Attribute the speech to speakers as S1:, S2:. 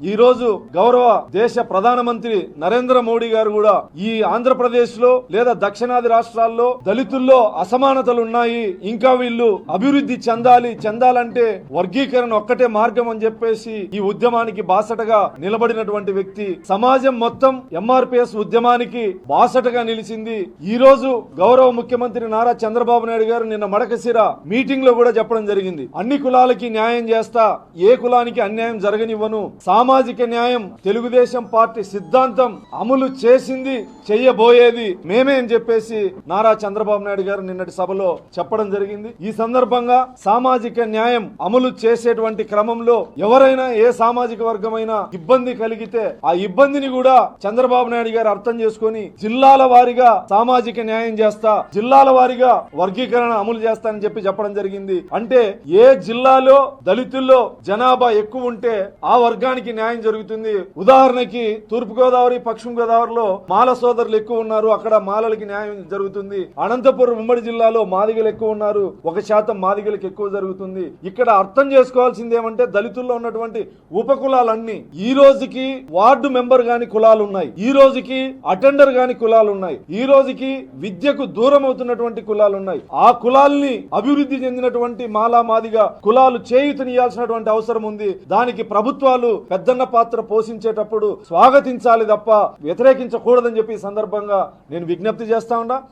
S1: ఈ రోజు గౌరవ దేశ ప్రధానమంత్రి నరేంద్ర మోడీ గారు కూడా ఈ ఆంధ్రప్రదేశ్లో లేదా దక్షిణాది రాష్ట్రాల్లో దళితుల్లో అసమానతలు ఉన్నాయి ఇంకా వీళ్ళు అభివృద్ధి చెందాలి చెందాలంటే వర్గీకరణ ఒక్కటే మార్గం అని చెప్పేసి ఈ ఉద్యమానికి బాసటగా నిలబడినటువంటి వ్యక్తి. సమాజం మొత్తం ఎంఆర్పిఎస్ ఉద్యమానికి బాసటగా నిలిచింది. ఈ రోజు గౌరవ ముఖ్యమంత్రి నారా చంద్రబాబు నాయుడు గారు నిన్న మడకశిర మీటింగ్లో కూడా చెప్పడం జరిగింది. అన్ని కులాలకి న్యాయం చేస్తా ఏ కులానికి అన్యాయం జరగనివ్వను సామాజిక న్యాయం తెలుగుదేశం పార్టీ సిద్ధాంతం అమలు చేసింది చెయ్యబోయేది మేమే అని చెప్పేసి నారా చంద్రబాబు నాయుడు గారు నిన్నటి సభలో చెప్పడం జరిగింది. ఈ సందర్భంగా సామాజిక న్యాయం అమలు చేసేటువంటి క్రమంలో ఎవరైనా ఏ సామాజిక వర్గమైనా ఇబ్బంది కలిగితే ఆ ఇబ్బందిని కూడా చంద్రబాబు నాయుడు గారు అర్థం చేసుకొని జిల్లాల వారీగా సామాజిక న్యాయం చేస్తా జిల్లాల వారీగా వర్గీకరణ అమలు చేస్తానని చెప్పి చెప్పడం జరిగింది. అంటే ఏ జిల్లాలో దళితుల్లో జనాభా ఎక్కువ ఉంటే ఆ వర్గానికి న్యాయం జరుగుతుంది. ఉదాహరణకి తూర్పు గోదావరి పశ్చిమ గోదావరిలో మాల సోదరులు ఎక్కువ ఉన్నారు. అక్కడ మాలలకి న్యాయం జరుగుతుంది. అనంతపురం ఉమ్మడి జిల్లాలో మాదిగలు ఎక్కువ ఉన్నారు. ఒక శాతం మాదిగలకు ఎక్కువ జరుగుతుంది. ఇక్కడ అర్థం చేసుకోవాల్సింది ఏమంటే దళితుల్లో ఉన్నటువంటి ఉపకులాలన్నీ ఈ రోజుకి వార్డు మెంబర్ గాని కులాలు ఉన్నాయి ఈ రోజుకి అటెండర్ గాని కులాలు ఉన్నాయి ఈ రోజుకి విద్యకు దూరం అవుతున్నటువంటి కులాలు ఉన్నాయి ఆ కులాల్ని అభివృద్ధి చెందినటువంటి మాలా మాదిగా కులాలు చేయుతనియాల్సినటువంటి అవసరం ఉంది. దానికి ప్రభుత్వాలు పెద్ద పెద్దన్న పాత్ర పోషించేటప్పుడు స్వాగతించాలి తప్ప వ్యతిరేకించకూడదని చెప్పి సందర్భంగా నేను విజ్ఞప్తి చేస్తా ఉన్నా.